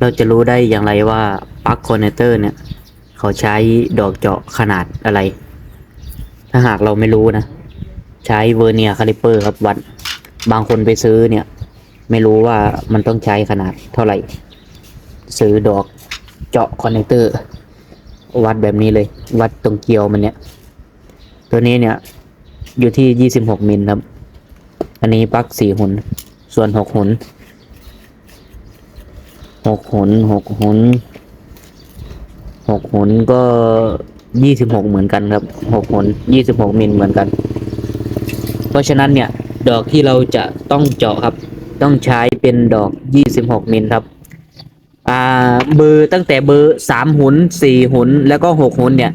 เราจะรู้ได้อย่างไรว่าปลั๊กคอนเนคเตอร์เนี่ย เขาใช้ดอกเจาะขนาดอะไร ถ้าหากเราไม่รู้นะ ใช้เวอร์เนียคาลิเปอร์ครับวัดบางคนไปซื้อเนี่ย ไม่รู้ว่ามันต้องใช้ขนาดเท่าไหร่ ซื้อดอกเจาะคอนเนคเตอร์ วัดแบบนี้เลย วัดตรงเกลียวมันเนี่ย ตัวนี้เนี่ยอยู่ที่ยี่สิบหกมิลครับ อันนี้ปลั๊กสี่หุนส่วนหกหุน หกหุนหกหุนหกหุนก็ยี่สิบหกเหมือนกันครับหกหุนยี่สิบหกมิลเหมือนกัน เพราะฉะนั้นเนี่ย ดอกที่เราจะต้องเจาะครับ ต้องใช้เป็นดอกยี่สิบหกมิลครับอ่าเบอร์ตั้งแต่เบอร์สามหุนสี่หุนแล้วก็หกหุนเนี่ย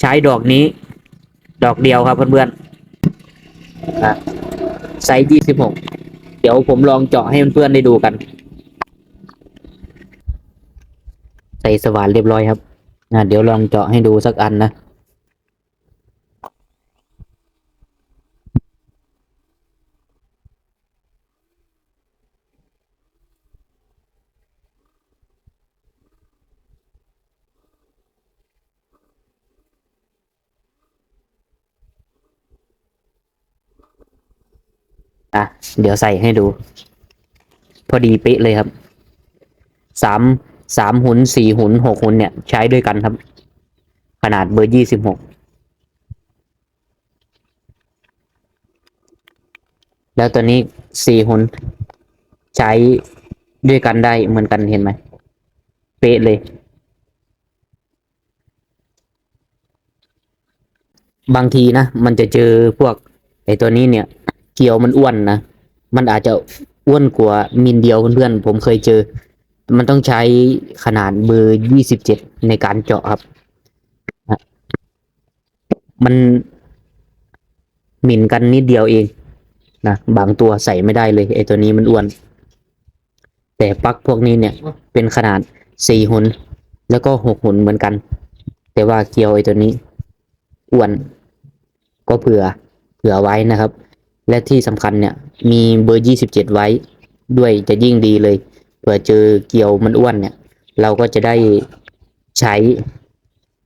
ใช้ดอกนี้ ดอกเดียวครับเพื่อนๆไซส์ยี่สิบหกเดี๋ยวผมลองเจาะให้เพื่อนๆได้ดูกัน ใส่สว่านเรียบร้อยครับอะเดี๋ยวลองเจาะให้ดูสักอันนะอะเดี๋ยวใส่ให้ดู พอดีเป๊ะเลยครับสาม สามหุนสี่หุนหกหุนเนี่ยใช้ด้วยกันครับ ขนาดเบอร์ยี่สิบหกแล้วตัวนี้สี่หุนใช้ด้วยกันได้เหมือนกันเห็นไหมเป๊ะเลย บางทีนะ มันจะเจอพวกไอ้ตัวนี้เนี่ย เกลียวมันอ้วนนะ มันอาจจะอ้วนกว่ามิลเดียวเพื่อนๆผมเคยเจอ มันต้องใช้ขนาดเบอร์ยี่สิบเจ็ดในการเจาะครับ มันหมิ่นกันนิดเดียวเองนะบางตัวใส่ไม่ได้เลยไอตัวนี้มันอ้วน แต่ปลั๊กพวกนี้เนี่ยเป็นขนาดสี่หุนแล้วก็หกหุนเหมือนกัน แต่ว่าเกียวไอตัวนี้อ้วนก็เผื่อเผื่อไว้นะครับ และที่สำคัญเนี่ยมีเบอร์ยี่สิบเจ็ดไว้ด้วยจะยิ่งดีเลย ผื่อเจอเกี่ยวมันอ้วนเนี่ย เราก็จะได้ใช้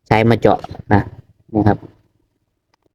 ใช้มาเจาะนะนะครับ